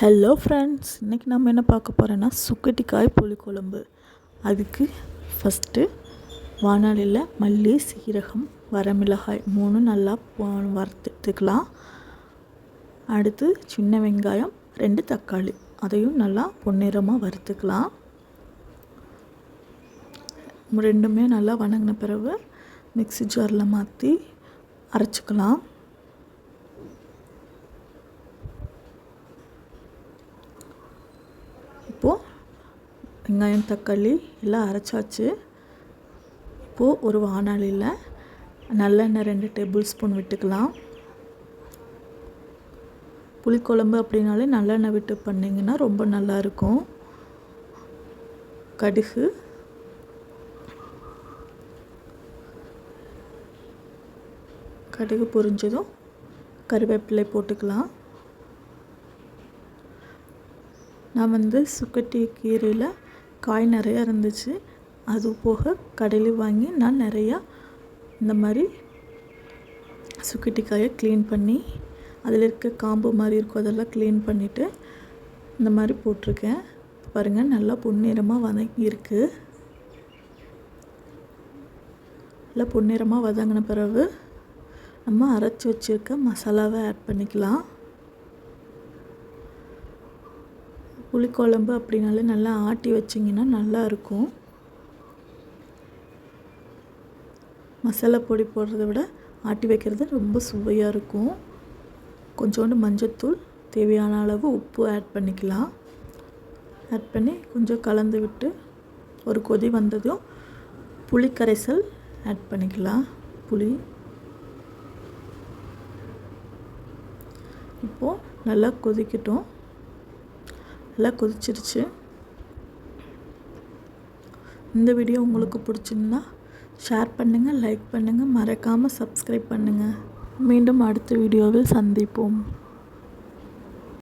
Hello friends இன்றைக்கி நம்ம என்ன பார்க்க போகிறோன்னா சுக்கட்டிக்காய் புளிக்குழம்பு. அதுக்கு ஃபஸ்ட்டு வானலியில் மல்லி சீரகம் வரமிளகாய் மூணு நல்லா வறுத்துக்கலாம். அடுத்து சின்ன வெங்காயம் ரெண்டு தக்காளி. அதையும் நல்லா பொன்னிறமாக வறுத்துக்கலாம். ரெண்டுமே நல்லா வணங்கின பிறகு மிக்சி ஜாரில் மாற்றி அரைச்சிக்கலாம். இப்போது வெங்காயம் தக்காளி எல்லாம் அரைச்சாச்சு. இப்போது ஒரு வானாலியில் நல்லெண்ணெய் ரெண்டு டேபிள் ஸ்பூன் விட்டுக்கலாம். புளிக்குழம்பு அப்படின்னாலே நல்லெண்ணெய் விட்டு பண்ணிங்கன்னா ரொம்ப நல்லாயிருக்கும் கடுகு. கடுகு பொரிஞ்சதும் கருவேப்பிலை போட்டுக்கலாம். நான் வந்து சுக்கட்டி கீரையில் காய் நிறையா இருந்துச்சு. அது போக கடையில் வாங்கி நான் நிறையா இந்த மாதிரி சுக்கட்டி காயை க்ளீன் பண்ணி அதில் இருக்க காம்பு மாதிரி இருக்கும் அதெல்லாம் க்ளீன் பண்ணிவிட்டு இந்த மாதிரி போட்டிருக்கேன். பாருங்கள் நல்லா பொன்னிறமாக இருக்குது நல்லா பொன்னிறமாக வதங்கின பிறகு நம்ம அரைச்சி வச்சுருக்க மசாலாவை ஆட் பண்ணிக்கலாம். புளிக்குழம்பு அப்படின்னாலே நல்லா ஆட்டி வச்சிங்கன்னா நல்லா இருக்கும் மசாலா பொடி போடுறத விட ஆட்டி வைக்கிறது ரொம்ப சுவையாக இருக்கும். கொஞ்சோண்டு மஞ்சத்தூள் தேவையான அளவு உப்பு ஆட் பண்ணிக்கலாம். ஆட் பண்ணி கொஞ்சம் கலந்து விட்டு ஒரு கொதி வந்ததும் புளி கரைசல் ஆட் பண்ணிக்கலாம். புளி. இப்போது நல்லா கொதிக்கட்டும். நல்லா கொதிச்சிருச்சு. இந்த வீடியோ உங்களுக்கு பிடிச்சிருந்தா ஷேர் பண்ணுங்கள் லைக் பண்ணுங்கள் மறக்காமல் சப்ஸ்கிரைப் பண்ணுங்கள் மீண்டும் அடுத்த வீடியோவில் சந்திப்போம்.